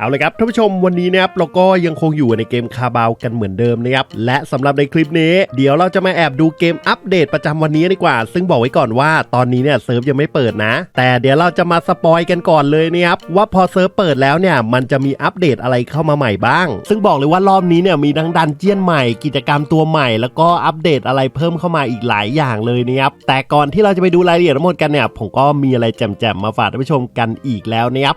เอาเลยครับท่านผู้ชมวันนี้นะครับเราก็ยังคงอยู่ในเกมคาบาวกันเหมือนเดิมนะครับและสำหรับในคลิปนี้ เดี๋ยวเราจะมาแอบดูเกมอัปเดตประจำวันนี้ดีกว่า ซึ่งบอกไว้ก่อนว่าตอนนี้เนี่ยเซิร์ฟยังไม่เปิดนะ แต่เดี๋ยวเราจะมาสปอยกันก่อนเลยนะครับว่าพอเซิร์ฟเปิดแล้วเนี่ยมันจะมีอัปเดตอะไรเข้ามาใหม่บ้าง ซึ่งบอกเลยว่ารอบนี้เนี่ยมีทั้งดันเจียนใหม่ กิจกรรมตัวใหม่ แล้วก็อัปเดตอะไรเพิ่มเข้ามาอีกหลายอย่างเลยนะครับแต่ก่อนที่เราจะไปดูรายละเอียดทั้งหมดกันเนี่ยผมก็มีอะไรแจ่มๆมาฝากท่านผู้ชมกันอีกแล้วนะครับ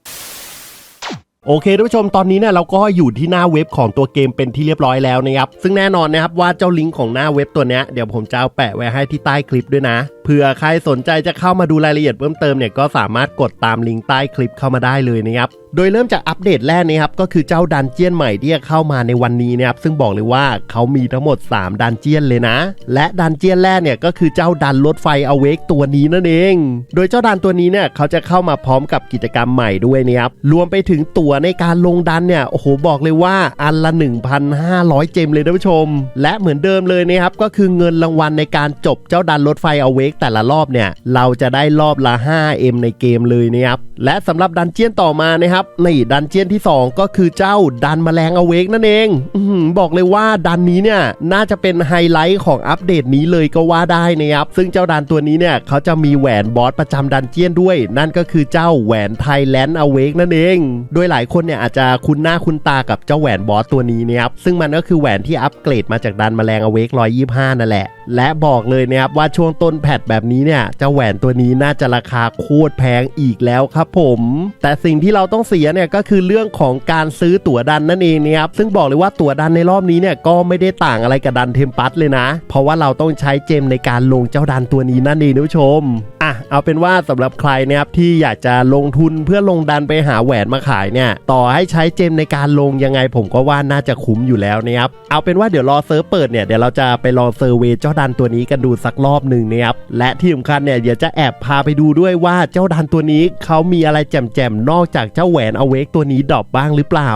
โอเคท่านผู้ชมตอนนี้เนี่ยเราก็อยู่ที่หน้าเว็บของตัวเกมเป็นที่เรียบร้อยแล้วนะครับซึ่งแน่นอนนะครับว่าเจ้าลิงก์ของหน้าเว็บตัวเนี้ยเดี๋ยวผมจะเอาแปะไว้ให้ที่ใต้คลิปด้วยนะเผื่อใครสนใจจะเข้ามาดูรายละเอียดเพิ่มเติมเนี่ยก็สามารถกดตามลิงก์ใต้คลิปเข้ามาได้เลยนะครับ โดยเริ่มจากอัปเดตแรกนะครับก็คือเจ้าดันเจียนใหม่ที่จะเข้ามาในวันนี้นะครับซึ่งบอกเลยว่าเขามีทั้งหมด 3 ดันเจียนเลยนะ และดันเจียนแรกเนี่ยก็คือเจ้าดันรถไฟอเวกตัวนี้นั่นเอง โดยเจ้าดันตัวนี้เนี่ยเขาจะเข้ามาพร้อมกับกิจกรรมใหม่ด้วยนะครับรวมไปถึงตั๋วในการลงดันเนี่ยโอ้โหบอกเลยว่าอันละ 1,500 เจมเลยท่านผู้ชม และเหมือนเดิมเลยนะครับก็คือเงินรางวัลในการจบเจ้าดันรถไฟอเวกแต่ละรอบเนี่ย เราจะได้รอบละ 5M ในเกมเลยนะครับ และสำหรับดันเจียนต่อมานะครับนี่ดันเจียนที่ 2 ก็คือเจ้าดันแมลงอเวกนั่นเองอบอกเลยว่าดันนี้เนี่ยน่าจะเป็นไฮไลท์ของอัปเดตนี้เลยก็ว่าได้นะครับ ซึ่งเจ้าดันตัวนี้เนี่ยเขาจะมีแหวนบอสประจำดันเจียนด้วย นั่นก็คือเจ้าแหวนไทยแลนด์อเวกนั่นเอง โดยหลายคนเนี่ยอาจจะคุ้นหน้าคุ้นตากับเจ้าแหวนบอสตัวนี้นะครับ ซึ่งมันก็คือแหวนที่อัปเกรดมาจากดันแมลงอเวก125 นั่นแหละ และบอกเลยนะครับว่าช่วงต้นแพทแบบนี้เนี่ยเจ้าแหวนตัวนี้น่าจะราคาโคตรแพงอีกแล้วครับผม แต่สิ่งที่เราต้องเสียเนี่ยก็คือเรื่องของการซื้อตั๋วดันนั่นเองนะครับซึ่งบอกเลยว่าตั๋วดันในรอบนี้เนี่ยก็ไม่ได้ต่างอะไรกับดันเทมปัสเลยนะ เพราะว่าเราต้องใช้เจมในการลงเจ้าดันตัวนี้นั่นเองท่านผู้ชมอะเอาเป็นว่าสำหรับใครนะครับที่อยากจะลงทุนเพื่อลงดันไปหาแหวนมาขายเนี่ยต่อให้ใช้เจมในการลงยังไงผมก็ว่าน่าจะคุ้มอยู่แล้วนะครับเอาเป็นว่าเดี๋ยวรอเซิร์ฟเปิดเนี่ยเดี๋ยวเราจะไปลองเซอร์เวย์เจ้าดันตัวนี้กันดูสักรอบหนึ่งนะครับและที่สำคัญเนี่ยเดี๋ยวจะแอบพาไปดูด้วยว่าเจ้าดันตัวนี้เขามีอะไรแจ่มๆนอกจากเจ้าแหวนอเวกตัวนี้ดรอปบ้างหรือเปล่า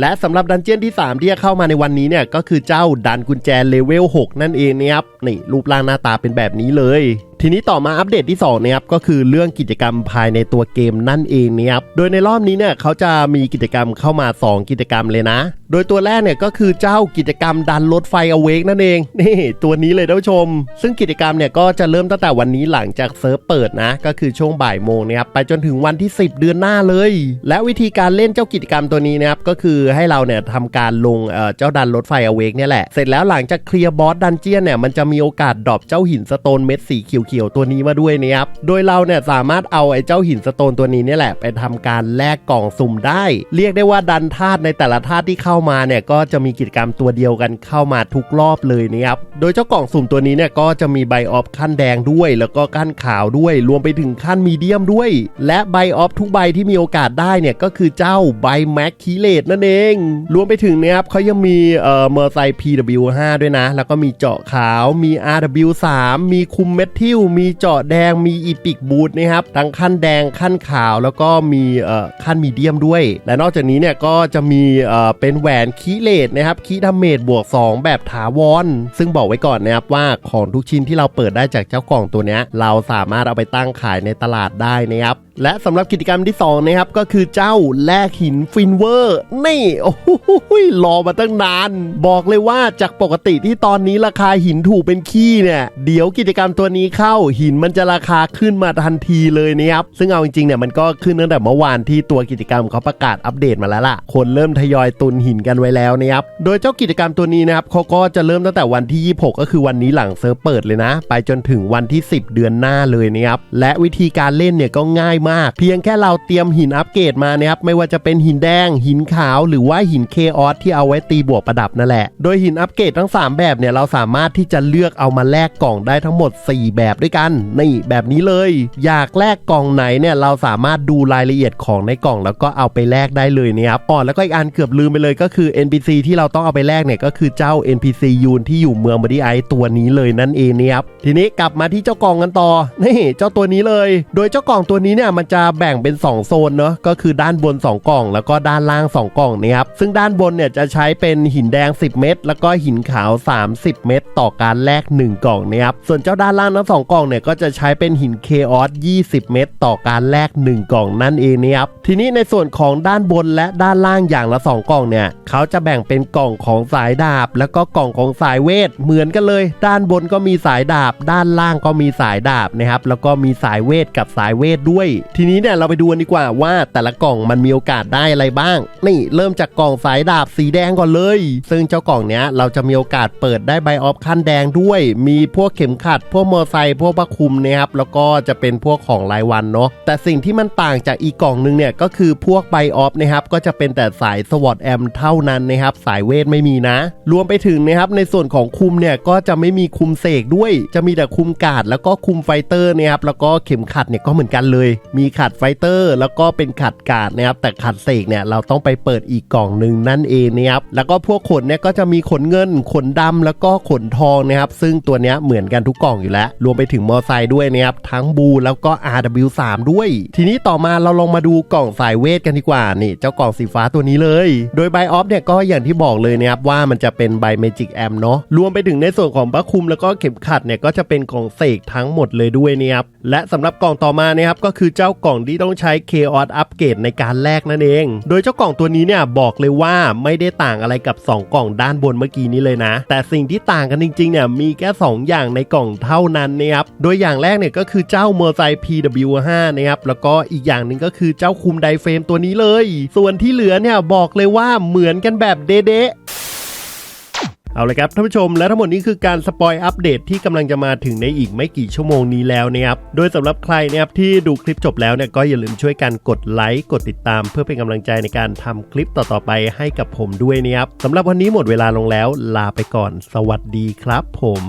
และสำหรับดันเจียนที่ 3 ที่จะเข้ามาในวันนี้เนี่ยก็คือเจ้าดันกุญแจเลเวล6นั่นเองนะครับนี่รูปร่างหน้าตาเป็นแบบนี้เลย ทีนี้ต่อมาอัปเดตที่2นะครับก็คือเรื่องกิจกรรมภายในตัวเกมนั่นเองนะครับโดยในรอบนี้เนี่ยเขาจะมีกิจกรรมเข้ามา 2 กิจกรรมเลยนะ โดยตัวแรกเนี่ยก็คือเจ้ากิจกรรมดันรถไฟอเวกนั่นเองนี่ตัวนี้เลยท่านผู้ชม ซึ่งกิจกรรมเนี่ยก็จะเริ่มตั้งแต่วันนี้หลังจากเซิร์ฟเปิดนะ ก็คือช่วงบ่ายโมงนะครับไปจนถึงวันที่ 10 เดือนหน้าเลย และวิธีการเล่นเจ้ากิจกรรมตัวนี้นะครับก็คือให้เราเนี่ยทำการลงเอ่อเจ้าดันรถไฟอเวกเนี่ยแหละเสร็จแล้วหลังจากเคลียร์บอสดันเจียนเนี่ยมันจะมีโอกาสดรอปเจ้าหินสโตนเม็ดสีเขียวๆตัวนี้มาด้วยนะครับ โดยเราเนี่ยสามารถเอาไอ้เจ้าหินสโตนตัวนี้เนี่ยแหละไปทำการแลกกล่องสุ่มได้ เรียกได้ว่าดันธาตุในแต่ละธาตุที่เข้ามาเนี่ยก็จะมีกิจกรรมตัวเดียวกันเข้ามาทุกรอบเลยนะครับ โดยเจ้ากล่องสุ่มตัวนี้เนี่ยก็จะมีใบออฟขั้นแดงด้วย แล้วก็ขั้นขาวด้วย รวมไปถึงขั้นมีเดียมด้วย และใบออฟทุกใบที่มีโอกาสได้เนี่ยก็คือเจ้าใบแม็กคีเลตนั่นเอง รวมไปถึงเนี่ยครับเขายังมีเอ่อเมอร์ไซ PW5 ด้วยนะ แล้วก็มีเจาะขาว มี RW3 มีคุมเมทิลมีเจาะแดงมีอีพิกบูทนะครับทั้งขั้นแดงขั้นขาวแล้วก็มีเอ่อขั้นมีเดียมด้วย และนอกจากนี้เนี่ยก็จะมีเอ่อเป็นแหวนคีเลตนะครับคีดาเมจบวก 2 แบบถาวร ซึ่งบอกไว้ก่อนนะครับว่าของทุกชิ้นที่เราเปิดได้จากเจ้ากล่องตัวเนี้ยเราสามารถเอาไปตั้งขายในตลาดได้นะครับ และสำหรับกิจกรรมที่2นะครับก็คือเจ้าแลกหินฟินเวอร์นี่โอ้โหรอมาตั้งนาน บอกเลยว่าจากปกติที่ตอนนี้ราคาหินถูกเป็นขี้เนี่ยเดี๋ยวกิจกรรมตัวนี้เข้าหินมันจะราคาขึ้นมาทันทีเลยนะครับซึ่งเอาจริงๆเนี่ยมันก็ขึ้นตั้งแต่เมื่อวานที่ตัวกิจกรรมเขาประกาศอัปเดตมาแล้วล่ะ คนเริ่มทยอยตุนหินกันไว้แล้วนะครับโดยเจ้ากิจกรรมตัวนี้นะครับเขาก็จะเริ่มตั้งแต่วันที่ 26 ก็คือวันนี้หลังเซิร์ฟเปิดเลยนะ ไปจนถึงวันที่ 10 เดือนหน้าเลยนะครับและวิธีการเล่นเนี่ยก็ง่ายมากเพียงแค่เราเตรียมหินอัปเกรดมานะครับไม่ว่าจะเป็นหินแดง หินขาว หรือว่าหินเคออสที่เอาไว้ตีบวกประดับนั่นแหละ โดยหินอัปเกรดทั้ง 3 แบบเนี่ยเราสามารถที่จะเลือกเอามาแลกกล่องได้ทั้งหมด 4 แบบด้วยกันนี่แบบนี้เลย อยากแลกกล่องไหนเนี่ยเราสามารถดูรายละเอียดของในกล่อง แล้วก็เอาไปแลกได้เลยนะครับอ๋อแล้วก็อีกอันเกือบลืมไปเลยก็คือ NPC ที่เราต้องเอาไปแลกเนี่ยก็คือเจ้า NPC ยูนที่อยู่เมืองบอดี้ไอตัวนี้เลยนั่นเองนะครับทีนี้กลับมาที่เจ้ากล่องกันต่อนี่เจ้าตัวนี้เลย โดยเจ้ากล่องตัวนี้เนี่ยมันจะแบ่งเป็น 2 โซนเนาะก็คือด้านบน 2 กล่อง แล้วก็ด้านล่าง 2 กล่องนะครับซึ่งด้านบนเนี่ยจะใช้เป็นหินแดง 10 เม็ดแล้วก็หินขาว 30 เม็ดต่อการแลก1 กล่องนะครับส่วนเจ้าด้านล่างทั้งสองกล่องเนี่ยก็จะใช้เป็นหินเคออส20 เม็ดต่อการแลก1 กล่องนั่นเองนะครับทีนี้ในส่วนของด้านบนและด้านล่างอย่างละ 2 กล่องเนี่ยเขาจะแบ่งเป็นกล่องของสายดาบ แล้วก็กล่องของสายเวทเหมือนกันเลย ด้านบนก็มีสายดาบ ด้านล่างก็มีสายดาบนะครับแล้วก็มีสายเวทกับสายเวทด้วยทีนี้เนี่ยเราไปดูกันดีกว่าว่าแต่ละกล่องมันมีโอกาสได้อะไรบ้าง นี่เริ่มจากกล่องสายดาบสีแดงก่อนเลย ซึ่งเจ้ากล่องเนี้ยเราจะมีโอกาสเปิดได้ใบออฟขั้นแดงด้วย มีพวกเข็มขัด พวกมอไซค์พวกผ้าคลุมนะครับแล้วก็จะเป็นพวกของรายวันเนาะแต่สิ่งที่มันต่างจากอีกกล่องนึงเนี่ยก็คือพวกใบออฟนะครับก็จะเป็นแต่สายสวอตแอมเท่านั้นนะครับสายเวทไม่มีนะ รวมไปถึงนะครับในส่วนของคุมเนี่ยก็จะไม่มีคุมเสกด้วย จะมีแต่คุมการ์ดแล้วก็คุมไฟเตอร์นะครับแล้วก็เข็มขัดเนี่ยก็เหมือนกันเลยมีขัดไฟเตอร์ แล้วก็เป็นขัดกาดนะครับ แต่ขัดเสกเนี่ยเราต้องไปเปิดอีกกล่องหนึ่งนั่นเองนะครับ แล้วก็พวกขนเนี่ยก็จะมีขนเงิน ขนดำแล้วก็ขนทองนะครับ ซึ่งตัวเนี้ยเหมือนกันทุกกล่องอยู่แล้ว รวมไปถึงมอไซค์ด้วยนะครับ ทั้งบูแล้วก็ RW3 ด้วย ทีนี้ต่อมาเราลองมาดูกล่องสายเวทกันดีกว่า นี่เจ้ากล่องสีฟ้าตัวนี้เลย โดยไบออฟเนี่ยก็อย่างที่บอกเลยนะครับว่ามันจะเป็นใบเมจิกแอมเนาะ รวมไปถึงในส่วนของพระคุมแล้วก็เข็มขัดเนี่ยก็จะเป็นของเสกทั้งหมดเลยด้วยนะครับ และสำหรับกล่องต่อมานะครับก็คือเจ้ากล่องที่ต้องใช้เคออสอัปเกรดในการแลกนั่นเอง โดยเจ้ากล่องตัวนี้เนี่ยบอกเลยว่าไม่ได้ต่างอะไรกับ 2 กล่องด้านบนเมื่อกี้นี้เลยนะ แต่สิ่งที่ต่างกันจริงๆเนี่ยมีแค่2อย่างในกล่องเท่านั้นนะครับ โดยอย่างแรกเนี่ยก็คือเจ้าเมอร์ไซ PW5 นะครับแล้วก็อีกอย่างหนึ่งก็คือเจ้าคุมไดเฟรมตัวนี้เลย ส่วนที่เหลือเนี่ยบอกเลยว่าเหมือนกันแบบเด๊ะ เอาละครับท่านผู้ชมและทั้งหมดนี้คือการสปอยอัปเดตที่กำลังจะมาถึงในอีกไม่กี่ชั่วโมงนี้แล้วนะครับโดยสำหรับใครนะครับที่ดูคลิปจบแล้วเนี่ยก็อย่าลืมช่วยกันกดไลค์กดติดตาม เพื่อเป็นกำลังใจในการทำคลิปต่อๆไปให้กับผมด้วยนะครับสำหรับวันนี้หมดเวลาลงแล้ว ลาไปก่อน สวัสดีครับผม